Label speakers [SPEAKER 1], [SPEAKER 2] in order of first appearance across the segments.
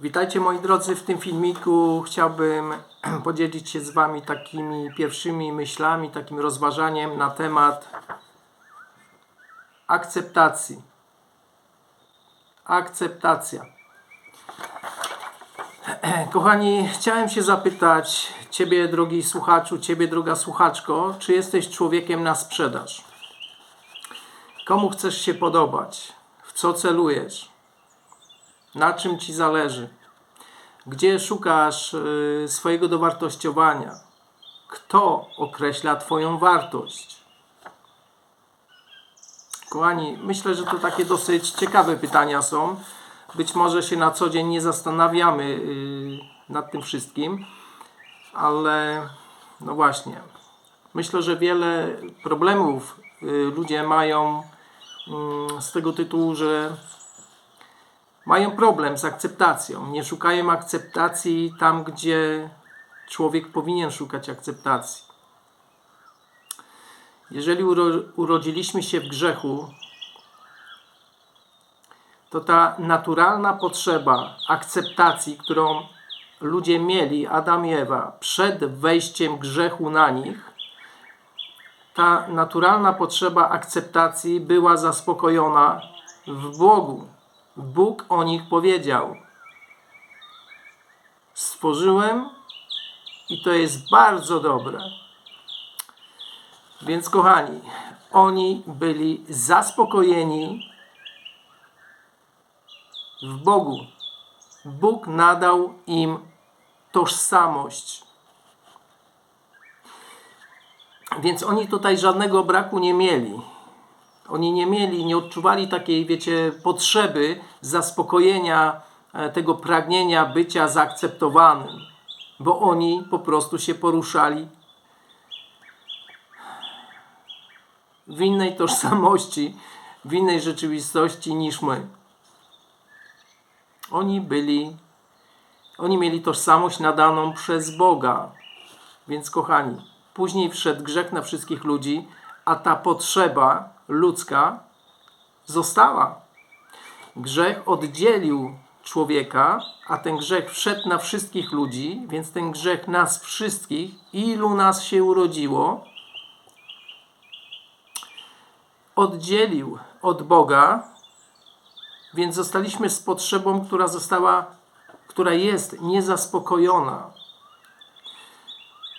[SPEAKER 1] Witajcie moi drodzy, w tym filmiku chciałbym podzielić się z Wami takimi pierwszymi myślami, takim rozważaniem na temat akceptacji. Akceptacja. Kochani, chciałem się zapytać Ciebie, drogi słuchaczu, Ciebie, droga słuchaczko, czy jesteś człowiekiem na sprzedaż? Komu chcesz się podobać? W co celujesz? Na czym ci zależy? Gdzie szukasz y, swojego dowartościowania? Kto określa Twoją wartość? Kochani, myślę, że to takie dosyć ciekawe pytania są. Być może się na co dzień nie zastanawiamy y, nad tym wszystkim, ale no właśnie. Myślę, że wiele problemów y, ludzie mają mm, z tego tytułu, że mają problem z akceptacją. Nie szukają akceptacji tam, gdzie człowiek powinien szukać akceptacji. Jeżeli uro- urodziliśmy się w grzechu, to ta naturalna potrzeba akceptacji, którą ludzie mieli, Adam i Ewa, przed wejściem grzechu na nich, ta naturalna potrzeba akceptacji była zaspokojona w Bogu. Bóg o nich powiedział: Stworzyłem i to jest bardzo dobre. Więc, kochani, oni byli zaspokojeni w Bogu. Bóg nadał im tożsamość. Więc oni tutaj żadnego braku nie mieli. Oni nie mieli, nie odczuwali takiej, wiecie, potrzeby zaspokojenia e, tego pragnienia bycia zaakceptowanym, bo oni po prostu się poruszali w innej tożsamości, w innej rzeczywistości niż my. Oni byli, oni mieli tożsamość nadaną przez Boga. Więc kochani, później wszedł grzech na wszystkich ludzi, a ta potrzeba ludzka została. Grzech oddzielił człowieka, a ten grzech wszedł na wszystkich ludzi, więc ten grzech nas wszystkich, ilu nas się urodziło, oddzielił od Boga, więc zostaliśmy z potrzebą, która została, która jest niezaspokojona.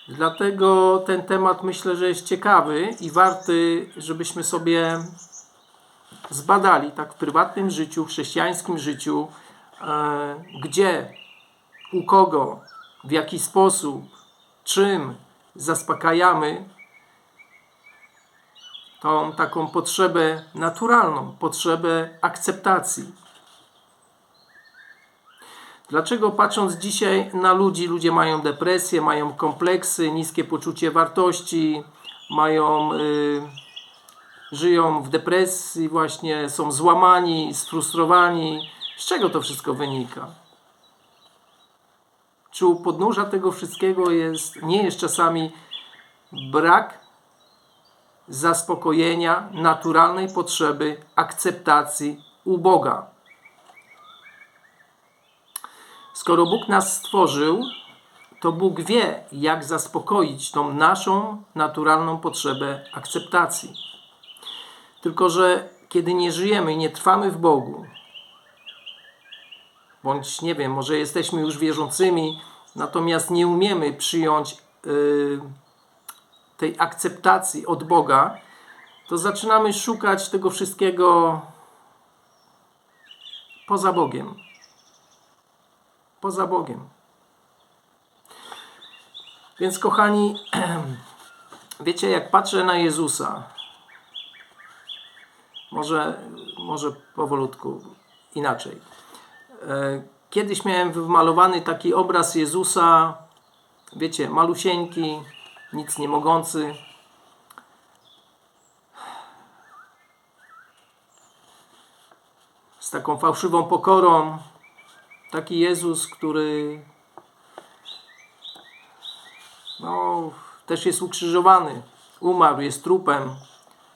[SPEAKER 1] Dlatego ten temat myślę, że jest ciekawy i warty, żebyśmy sobie zbadali tak w prywatnym życiu, w chrześcijańskim życiu, e, gdzie, u kogo, w jaki sposób, czym zaspokajamy tą taką potrzebę naturalną, potrzebę akceptacji. Dlaczego patrząc dzisiaj na ludzi, ludzie mają depresję, mają kompleksy, niskie poczucie wartości, mają, y, żyją w depresji, właśnie są złamani, sfrustrowani? Z czego to wszystko wynika? Czy u podnóża tego wszystkiego jest, nie jest czasami brak zaspokojenia naturalnej potrzeby akceptacji u Boga? Skoro Bóg nas stworzył, to Bóg wie, jak zaspokoić tą naszą naturalną potrzebę akceptacji. Tylko, że kiedy nie żyjemy i nie trwamy w Bogu, bądź nie wiem, może jesteśmy już wierzącymi, natomiast nie umiemy przyjąć yy, tej akceptacji od Boga, to zaczynamy szukać tego wszystkiego poza Bogiem poza Bogiem. Więc kochani, wiecie, jak patrzę na Jezusa, może, może powolutku inaczej. E, Kiedyś miałem wymalowany taki obraz Jezusa, wiecie, malusieńki, nic nie mogący. Z taką fałszywą pokorą, taki Jezus, który no, też jest ukrzyżowany, umarł, jest trupem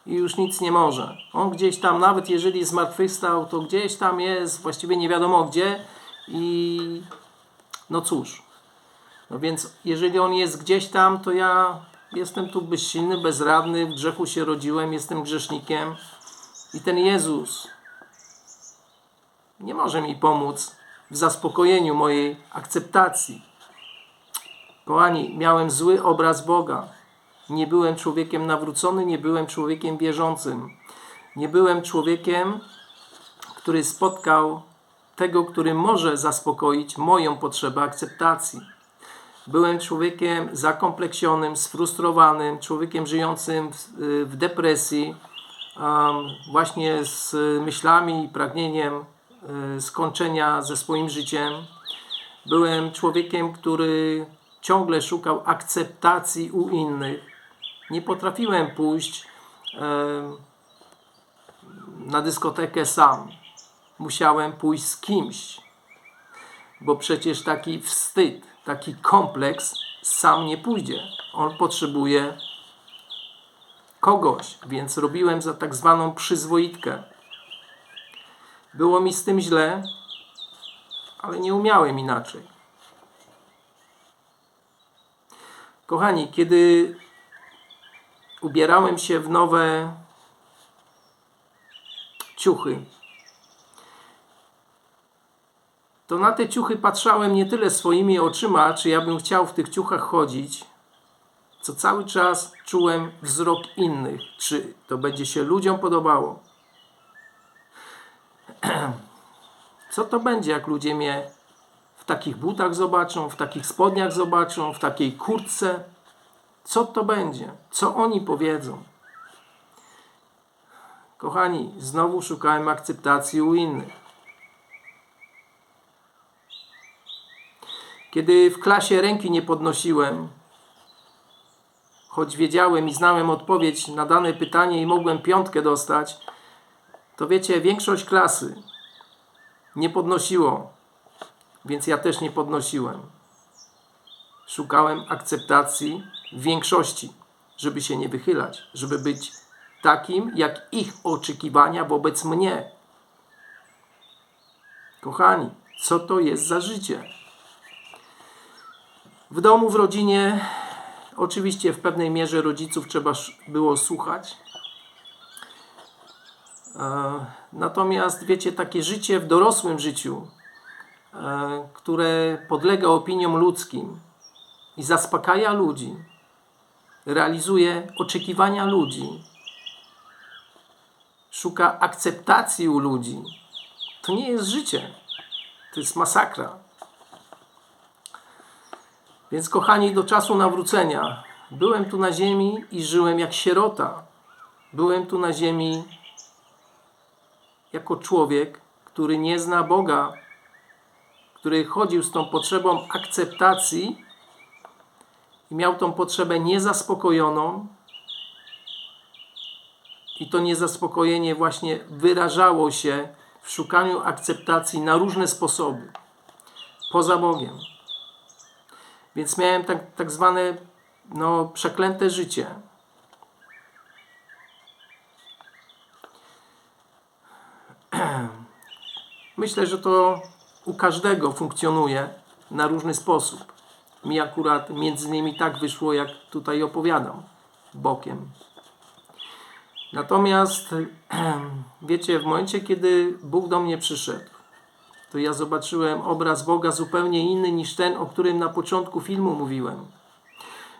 [SPEAKER 1] i już nic nie może. On gdzieś tam, nawet jeżeli zmartwychwstał, to gdzieś tam jest, właściwie nie wiadomo gdzie I no cóż, no więc jeżeli on jest gdzieś tam, to ja jestem tu bezsilny, bezradny, w grzechu się rodziłem, jestem grzesznikiem i ten Jezus nie może mi pomóc w zaspokojeniu mojej akceptacji. Kochani, miałem zły obraz Boga. Nie byłem człowiekiem nawrócony, nie byłem człowiekiem wierzącym. Nie byłem człowiekiem, który spotkał tego, który może zaspokoić moją potrzebę akceptacji. Byłem człowiekiem zakompleksionym, sfrustrowanym, człowiekiem żyjącym w, w depresji, um, właśnie z myślami i pragnieniem y, skończenia ze swoim życiem. Byłem człowiekiem, który ciągle szukał akceptacji u innych. Nie potrafiłem pójść um, na dyskotekę sam. Musiałem pójść z kimś, bo przecież taki wstyd, taki kompleks sam nie pójdzie. On potrzebuje kogoś, więc robiłem za tak zwaną przyzwoitkę. Było mi z tym źle, ale nie umiałem inaczej. Kochani, kiedy ubierałem się w nowe ciuchy, to na te ciuchy patrzałem nie tyle swoimi oczyma, czy ja bym chciał w tych ciuchach chodzić, co cały czas czułem wzrok innych, czy to będzie się ludziom podobało. Co to będzie, jak ludzie mnie w takich butach zobaczą, w takich spodniach zobaczą, w takiej kurtce? Co to będzie? Co oni powiedzą? Kochani, znowu szukałem akceptacji u innych. Kiedy w klasie ręki nie podnosiłem, choć wiedziałem i znałem odpowiedź na dane pytanie i mogłem piątkę dostać, to wiecie, większość klasy nie podnosiło, więc ja też nie podnosiłem. Szukałem akceptacji większości, żeby się nie wychylać, żeby być takim, jak ich oczekiwania wobec mnie. Kochani, co to jest za życie? W domu, w rodzinie, oczywiście w pewnej mierze rodziców trzeba było słuchać. E, natomiast wiecie, takie życie w dorosłym życiu, e, które podlega opiniom ludzkim i zaspokaja ludzi, realizuje oczekiwania ludzi, szuka akceptacji u ludzi, to nie jest życie. To jest masakra. Więc kochani, do czasu nawrócenia byłem tu na ziemi i żyłem jak sierota. Byłem tu na ziemi jako człowiek, który nie zna Boga, który chodził z tą potrzebą akceptacji i miał tą potrzebę niezaspokojoną. I to niezaspokojenie właśnie wyrażało się w szukaniu akceptacji na różne sposoby, poza Bogiem. Więc miałem tak, tak zwane no, przeklęte życie. Myślę, że to u każdego funkcjonuje na różny sposób. Mi akurat między innymi tak wyszło, jak tutaj opowiadam, bokiem. Natomiast, wiecie, w momencie, kiedy Bóg do mnie przyszedł, to ja zobaczyłem obraz Boga zupełnie inny niż ten, o którym na początku filmu mówiłem.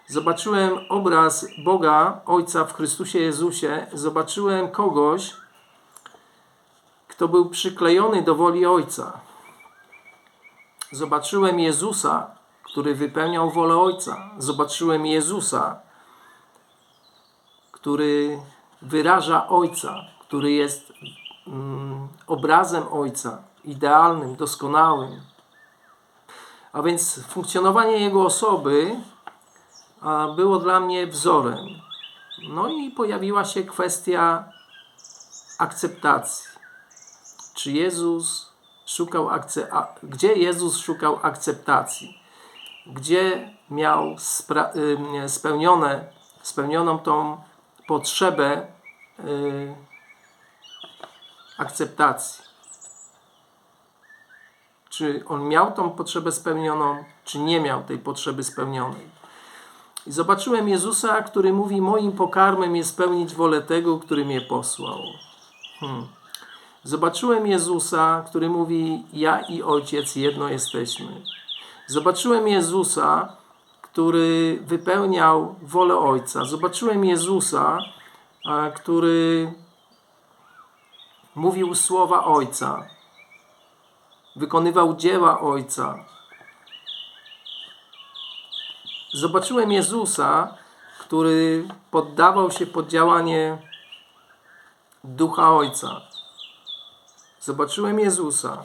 [SPEAKER 1] Zobaczyłem obraz Boga, Ojca w Chrystusie Jezusie. Zobaczyłem kogoś, kto był przyklejony do woli Ojca. Zobaczyłem Jezusa, który wypełniał wolę Ojca. Zobaczyłem Jezusa, który wyraża Ojca, który jest mm, obrazem Ojca idealnym, doskonałym. A więc funkcjonowanie jego osoby było dla mnie wzorem. No i pojawiła się kwestia akceptacji. Czy Jezus szukał? Gdzie Jezus szukał akceptacji? Gdzie miał spełnione, spełnioną tą potrzebę yy, akceptacji? Czy on miał tą potrzebę spełnioną, czy nie miał tej potrzeby spełnionej. I zobaczyłem Jezusa, który mówi: Moim pokarmem jest spełnić wolę tego, który mnie posłał. Hmm. Zobaczyłem Jezusa, który mówi: Ja i Ojciec jedno jesteśmy. Zobaczyłem Jezusa, który wypełniał wolę Ojca. Zobaczyłem Jezusa, który mówił słowa Ojca, wykonywał dzieła Ojca. Zobaczyłem Jezusa, który poddawał się pod działanie Ducha Ojca. Zobaczyłem Jezusa,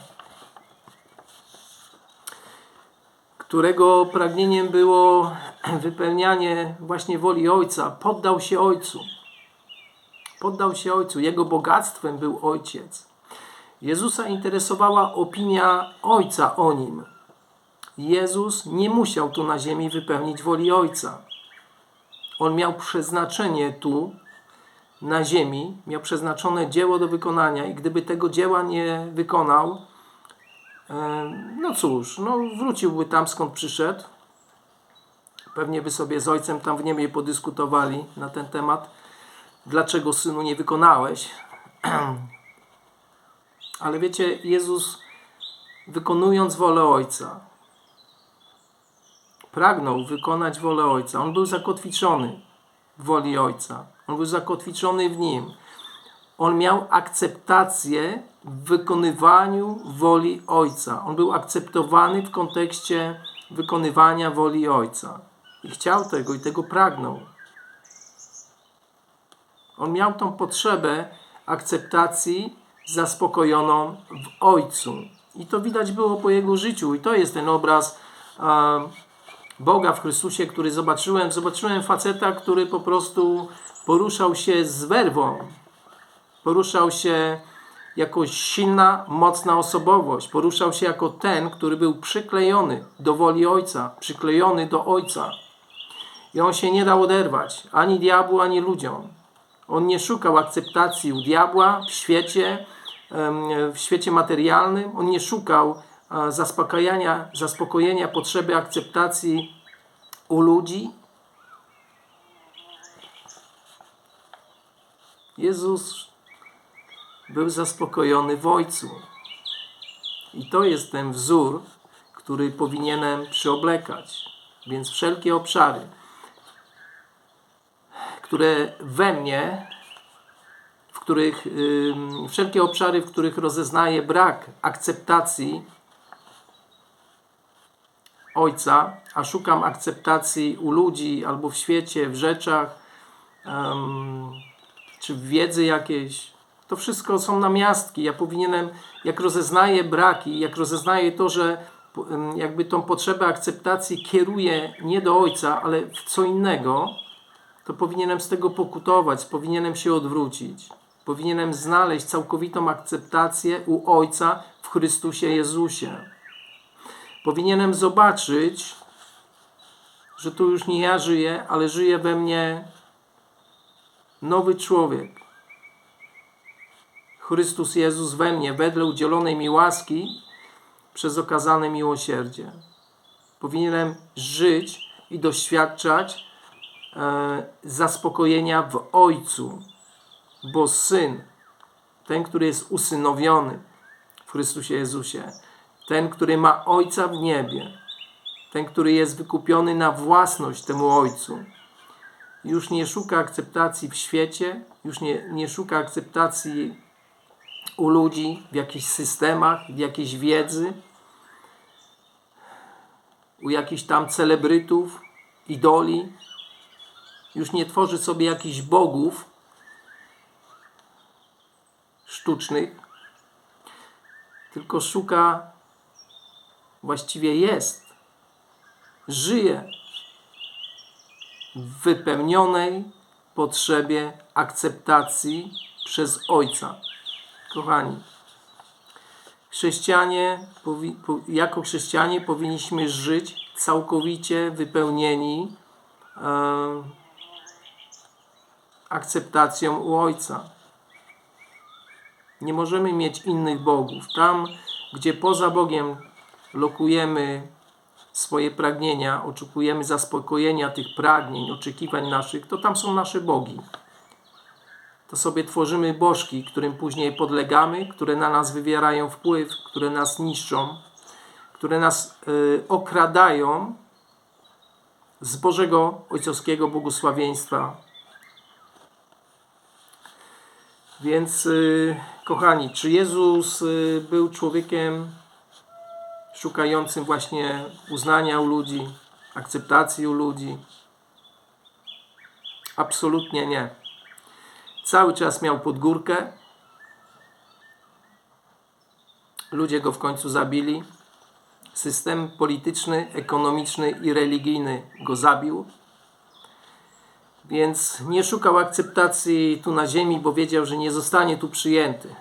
[SPEAKER 1] którego pragnieniem było wypełnianie właśnie woli Ojca. Poddał się Ojcu. Poddał się Ojcu. Jego bogactwem był Ojciec. Jezusa interesowała opinia Ojca o nim. Jezus nie musiał tu na ziemi wypełnić woli Ojca. On miał przeznaczenie tu, na ziemi, miał przeznaczone dzieło do wykonania i gdyby tego dzieła nie wykonał, no cóż, no wróciłby tam skąd przyszedł. Pewnie by sobie z ojcem tam w niebie podyskutowali na ten temat. Dlaczego synu nie wykonałeś? Ale wiecie, Jezus wykonując wolę Ojca, pragnął wykonać wolę Ojca. On był zakotwiczony w woli Ojca. On był zakotwiczony w Nim. On miał akceptację w wykonywaniu woli Ojca. On był akceptowany w kontekście wykonywania woli Ojca. I chciał tego i tego pragnął. On miał tą potrzebę akceptacji zaspokojoną w Ojcu. I to widać było po jego życiu. I to jest ten obraz a, Boga w Chrystusie, który zobaczyłem. Zobaczyłem faceta, który po prostu poruszał się z werwą. Poruszał się jako silna, mocna osobowość. Poruszał się jako ten, który był przyklejony do woli Ojca, przyklejony do Ojca. I on się nie dał oderwać ani diabłu, ani ludziom. On nie szukał akceptacji u diabła w świecie, w świecie materialnym. On nie szukał zaspokajania, zaspokojenia potrzeby akceptacji u ludzi. Jezus był zaspokojony w Ojcu. I to jest ten wzór, który powinienem przyoblekać. Więc wszelkie obszary, które we mnie, w których, yy, wszelkie obszary, w których rozeznaję brak akceptacji Ojca, a szukam akceptacji u ludzi albo w świecie, w rzeczach, czy w wiedzy jakiejś, to wszystko są namiastki. Ja powinienem, jak rozeznaję braki, jak rozeznaję to, że jakby tą potrzebę akceptacji kieruję nie do Ojca, ale w co innego, to powinienem z tego pokutować, powinienem się odwrócić. Powinienem znaleźć całkowitą akceptację u Ojca w Chrystusie Jezusie. Powinienem zobaczyć, że tu już nie ja żyję, ale żyje we mnie nowy człowiek. Chrystus Jezus we mnie, wedle udzielonej mi łaski przez okazane miłosierdzie. Powinienem żyć i doświadczać e, zaspokojenia w Ojcu, bo Syn, ten, który jest usynowiony w Chrystusie Jezusie, ten, który ma Ojca w niebie, ten, który jest wykupiony na własność temu Ojcu, już nie szuka akceptacji w świecie, już nie, nie szuka akceptacji u ludzi w jakichś systemach, w jakiejś wiedzy, u jakichś tam celebrytów, idoli. Już nie tworzy sobie jakichś bogów sztucznych, tylko szuka właściwie jest, żyje w wypełnionej potrzebie akceptacji przez Ojca. Kochani, chrześcijanie, jako chrześcijanie powinniśmy żyć całkowicie wypełnieni e, akceptacją u Ojca. Nie możemy mieć innych bogów. Tam, gdzie poza Bogiem lokujemy swoje pragnienia, oczekujemy zaspokojenia tych pragnień, oczekiwań naszych, to tam są nasze bogi. To sobie tworzymy bożki, którym później podlegamy, które na nas wywierają wpływ, które nas niszczą, które nas y, okradają z Bożego Ojcowskiego błogosławieństwa. Więc, y, kochani, czy Jezus y, był człowiekiem szukającym właśnie uznania u ludzi, akceptacji u ludzi? Absolutnie nie. Cały czas miał podgórkę. Ludzie go w końcu zabili. System polityczny, ekonomiczny i religijny go zabił. Więc nie szukał akceptacji tu na ziemi, bo wiedział, że nie zostanie tu przyjęty.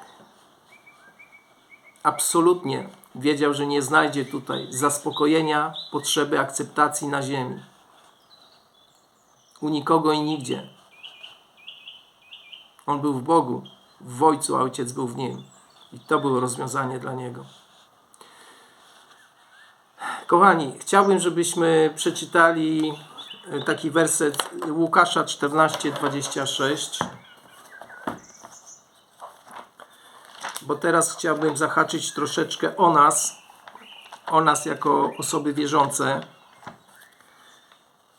[SPEAKER 1] Absolutnie wiedział, że nie znajdzie tutaj zaspokojenia potrzeby akceptacji na ziemi. U nikogo i nigdzie. On był w Bogu, w Ojcu, a Ojciec był w Nim. I to było rozwiązanie dla Niego. Kochani, chciałbym, żebyśmy przeczytali e, taki werset Łukasza 14:26. Bo teraz chciałbym zahaczyć troszeczkę o nas, o nas jako osoby wierzące,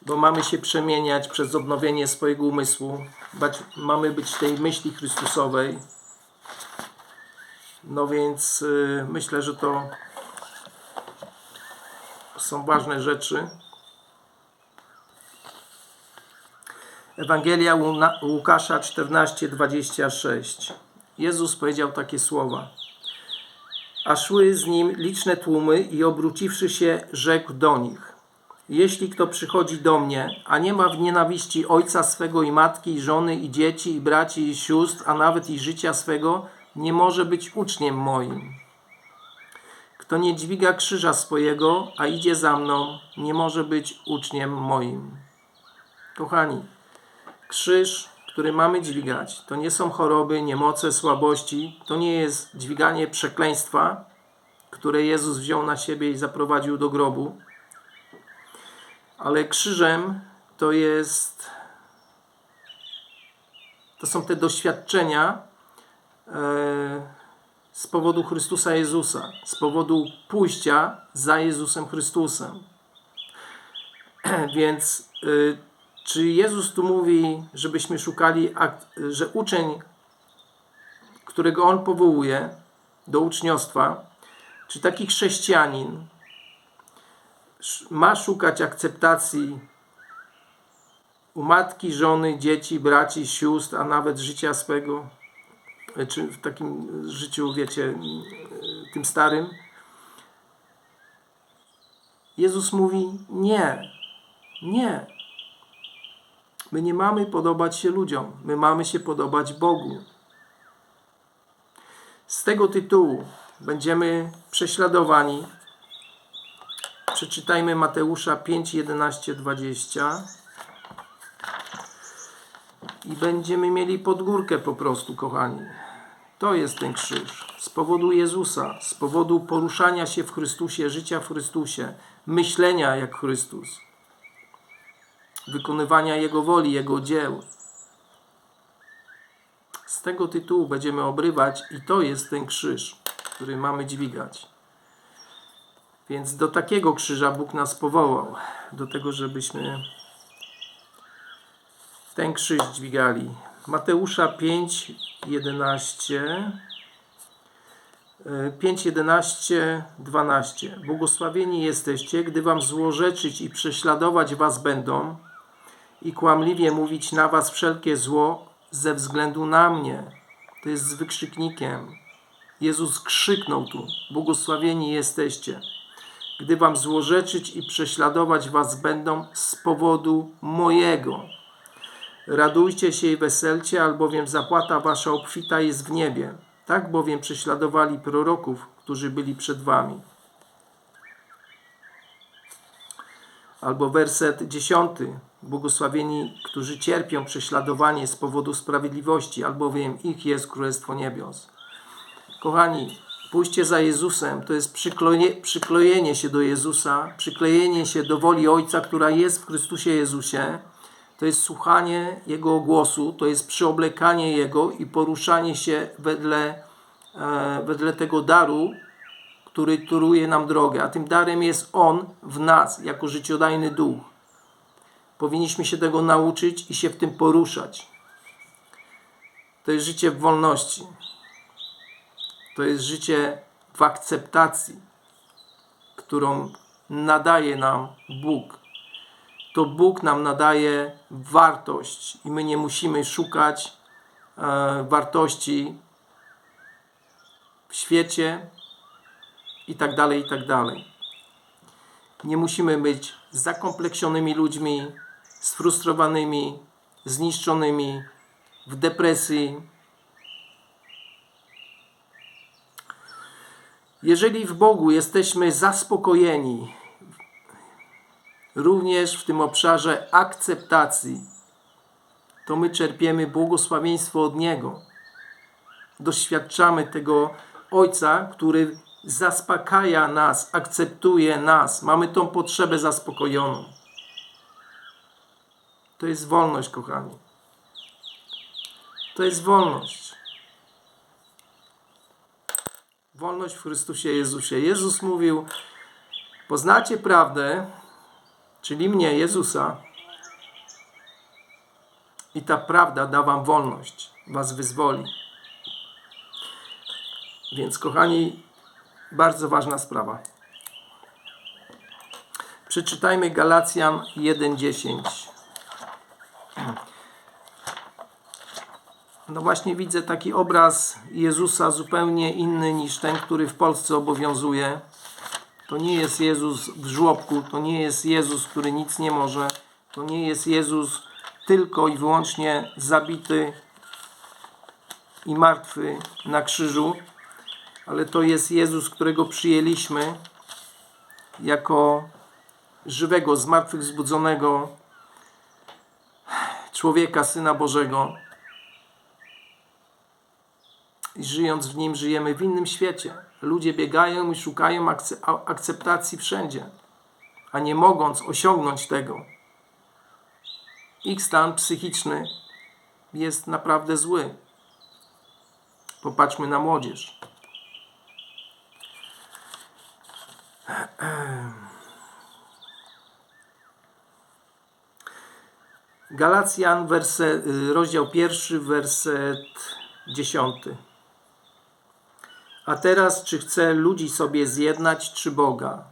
[SPEAKER 1] bo mamy się przemieniać przez odnowienie swojego umysłu, mamy być tej myśli Chrystusowej. No więc y, myślę, że to są ważne rzeczy. Ewangelia Łukasza 14:26. Jezus powiedział takie słowa. A szły z nim liczne tłumy i obróciwszy się, rzekł do nich: Jeśli kto przychodzi do mnie, a nie ma w nienawiści ojca swego i matki, i żony, i dzieci, i braci, i sióstr, a nawet i życia swego, nie może być uczniem moim. Kto nie dźwiga krzyża swojego, a idzie za mną, nie może być uczniem moim. Kochani, krzyż, który mamy dźwigać, to nie są choroby, niemoce, słabości, to nie jest dźwiganie przekleństwa, które Jezus wziął na siebie i zaprowadził do grobu, ale krzyżem to jest to są te doświadczenia e, z powodu Chrystusa Jezusa, z powodu pójścia za Jezusem Chrystusem. Więc y, czy Jezus tu mówi, żebyśmy szukali, że uczeń, którego On powołuje do uczniostwa, czy taki chrześcijanin ma szukać akceptacji u matki, żony, dzieci, braci, sióstr, a nawet życia swego, e, czy w takim życiu, wiecie, e, tym starym? Jezus mówi: Nie, nie. My nie mamy podobać się ludziom, my mamy się podobać Bogu. Z tego tytułu będziemy prześladowani. Przeczytajmy Mateusza 5, 11, 20. I będziemy mieli podgórkę po prostu, kochani. To jest ten krzyż. Z powodu Jezusa, z powodu poruszania się w Chrystusie, życia w Chrystusie, myślenia jak Chrystus, wykonywania Jego woli, Jego dzieł. Z tego tytułu będziemy obrywać i to jest ten krzyż, który mamy dźwigać. Więc do takiego krzyża Bóg nas powołał. Do tego, żebyśmy ten krzyż dźwigali. Mateusza 5, 11. 5, 11, 12. Błogosławieni jesteście, gdy wam złorzeczyć i prześladować was będą i kłamliwie mówić na was wszelkie zło ze względu na mnie. To jest z wykrzyknikiem. Jezus krzyknął tu: Błogosławieni jesteście, gdy wam złorzeczyć i prześladować was będą z powodu mojego. Radujcie się i weselcie, albowiem zapłata wasza obfita jest w niebie. Tak bowiem prześladowali proroków, którzy byli przed wami. Albo werset dziesiąty. Błogosławieni, którzy cierpią prześladowanie z powodu sprawiedliwości, albowiem ich jest Królestwo Niebios. Kochani, Pójście za Jezusem to jest przykloje, przyklejenie się do Jezusa, przyklejenie się do woli Ojca, która jest w Chrystusie Jezusie. To jest słuchanie Jego głosu, to jest przyoblekanie Jego i poruszanie się wedle, e, wedle tego daru, który turuje nam drogę. A tym darem jest On w nas, jako życiodajny duch. Powinniśmy się tego nauczyć i się w tym poruszać. To jest życie w wolności. To jest życie w akceptacji, którą nadaje nam Bóg. To Bóg nam nadaje wartość i my nie musimy szukać e, wartości w świecie i tak dalej, i tak dalej. Nie musimy być zakompleksionymi ludźmi, sfrustrowanymi, zniszczonymi, w depresji, Jeżeli w Bogu jesteśmy zaspokojeni, również w tym obszarze akceptacji, to my czerpiemy błogosławieństwo od Niego. Doświadczamy tego Ojca, który zaspokaja nas, akceptuje nas. Mamy tą potrzebę zaspokojoną. To jest wolność, kochani. To jest wolność. Wolność w Chrystusie Jezusie. Jezus mówił: Poznacie prawdę, czyli mnie, Jezusa, i ta prawda da Wam wolność, Was wyzwoli. Więc, kochani, bardzo ważna sprawa. Przeczytajmy Galacjan 1:10. No właśnie widzę taki obraz Jezusa zupełnie inny niż ten, który w Polsce obowiązuje. To nie jest Jezus w żłobku, to nie jest Jezus, który nic nie może. To nie jest Jezus tylko i wyłącznie zabity i martwy na krzyżu, ale to jest Jezus, którego przyjęliśmy jako żywego, zmartwychwzbudzonego człowieka, Syna Bożego żyjąc w nim, żyjemy w innym świecie. Ludzie biegają i szukają akceptacji wszędzie, a nie mogąc osiągnąć tego. Ich stan psychiczny jest naprawdę zły. Popatrzmy na młodzież. Galacjan, werset, rozdział pierwszy, werset dziesiąty. A teraz, czy chce ludzi sobie zjednać, czy Boga?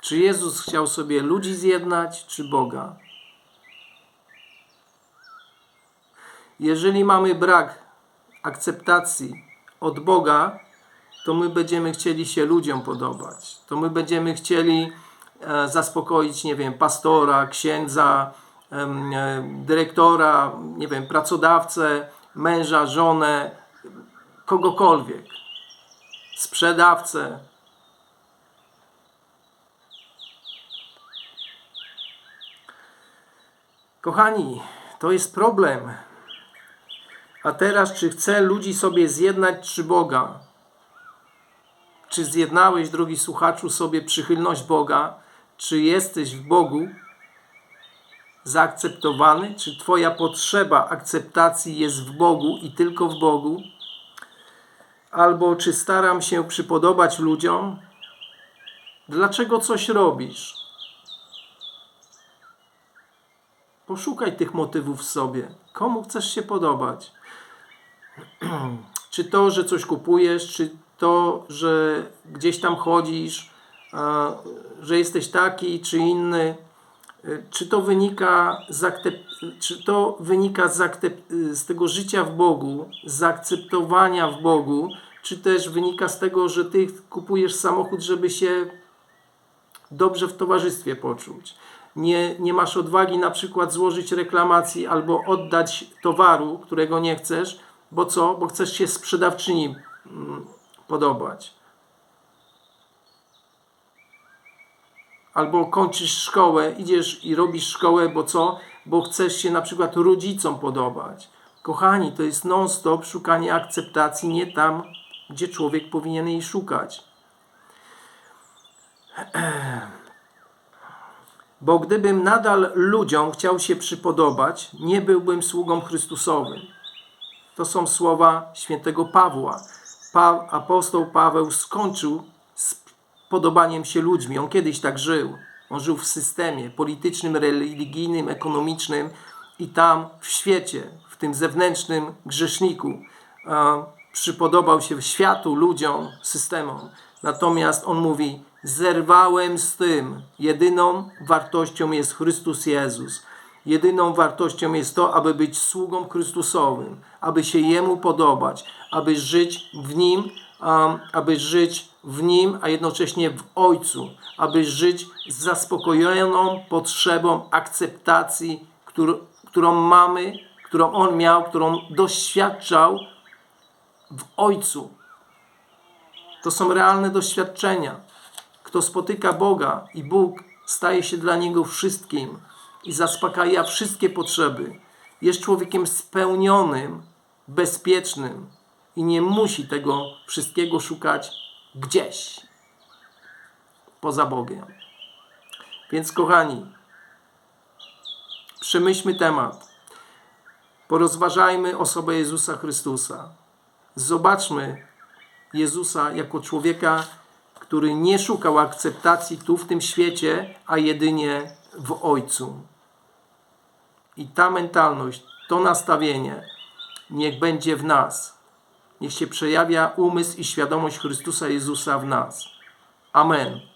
[SPEAKER 1] Czy Jezus chciał sobie ludzi zjednać, czy Boga? Jeżeli mamy brak akceptacji od Boga, to my będziemy chcieli się ludziom podobać. To my będziemy chcieli e, zaspokoić, nie wiem, pastora, księdza, e, dyrektora, nie wiem, pracodawcę, męża, żonę, kogokolwiek, sprzedawcę. Kochani, to jest problem. A teraz, czy chcę ludzi sobie zjednać, czy Boga? Czy zjednałeś, drogi słuchaczu, sobie przychylność Boga? Czy jesteś w Bogu zaakceptowany? Czy Twoja potrzeba akceptacji jest w Bogu i tylko w Bogu? Albo czy staram się przypodobać ludziom? Dlaczego coś robisz? Poszukaj tych motywów w sobie. Komu chcesz się podobać? czy to, że coś kupujesz, czy to, że gdzieś tam chodzisz, że jesteś taki czy inny, czy to wynika z, czy to wynika z, z tego życia w Bogu, z zaakceptowania w Bogu, czy też wynika z tego, że ty kupujesz samochód, żeby się dobrze w towarzystwie poczuć. Nie, nie masz odwagi na przykład złożyć reklamacji albo oddać towaru, którego nie chcesz, bo co? Bo chcesz się sprzedawczyni mm, podobać. Albo kończysz szkołę, idziesz i robisz szkołę, bo co? Bo chcesz się na przykład rodzicom podobać. Kochani, to jest non-stop szukanie akceptacji nie tam, gdzie człowiek powinien jej szukać. Bo gdybym nadal ludziom chciał się przypodobać, nie byłbym sługą Chrystusowym. To są słowa świętego Pawła. Pa, apostoł Paweł skończył z podobaniem się ludźmi. On kiedyś tak żył. On żył w systemie politycznym, religijnym, ekonomicznym i tam w świecie, w tym zewnętrznym grzeszniku, e, przypodobał się światu, ludziom, systemom. Natomiast on mówi: Zerwałem z tym. Jedyną wartością jest Chrystus Jezus. Jedyną wartością jest to, aby być sługą Chrystusowym, aby się Jemu podobać, aby żyć w Nim, aby żyć w Nim, a jednocześnie w Ojcu, aby żyć z zaspokojoną potrzebą akceptacji, któr- którą mamy, którą On miał, którą doświadczał w Ojcu. To są realne doświadczenia. Kto spotyka Boga i Bóg staje się dla niego wszystkim i zaspokaja wszystkie potrzeby, jest człowiekiem spełnionym, bezpiecznym i nie musi tego wszystkiego szukać gdzieś poza Bogiem. Więc, kochani, przemyślmy temat. Porozważajmy osobę Jezusa Chrystusa. Zobaczmy Jezusa jako człowieka, który nie szukał akceptacji tu w tym świecie, a jedynie w Ojcu. I ta mentalność, to nastawienie niech będzie w nas. Niech się przejawia umysł i świadomość Chrystusa Jezusa w nas. Amen.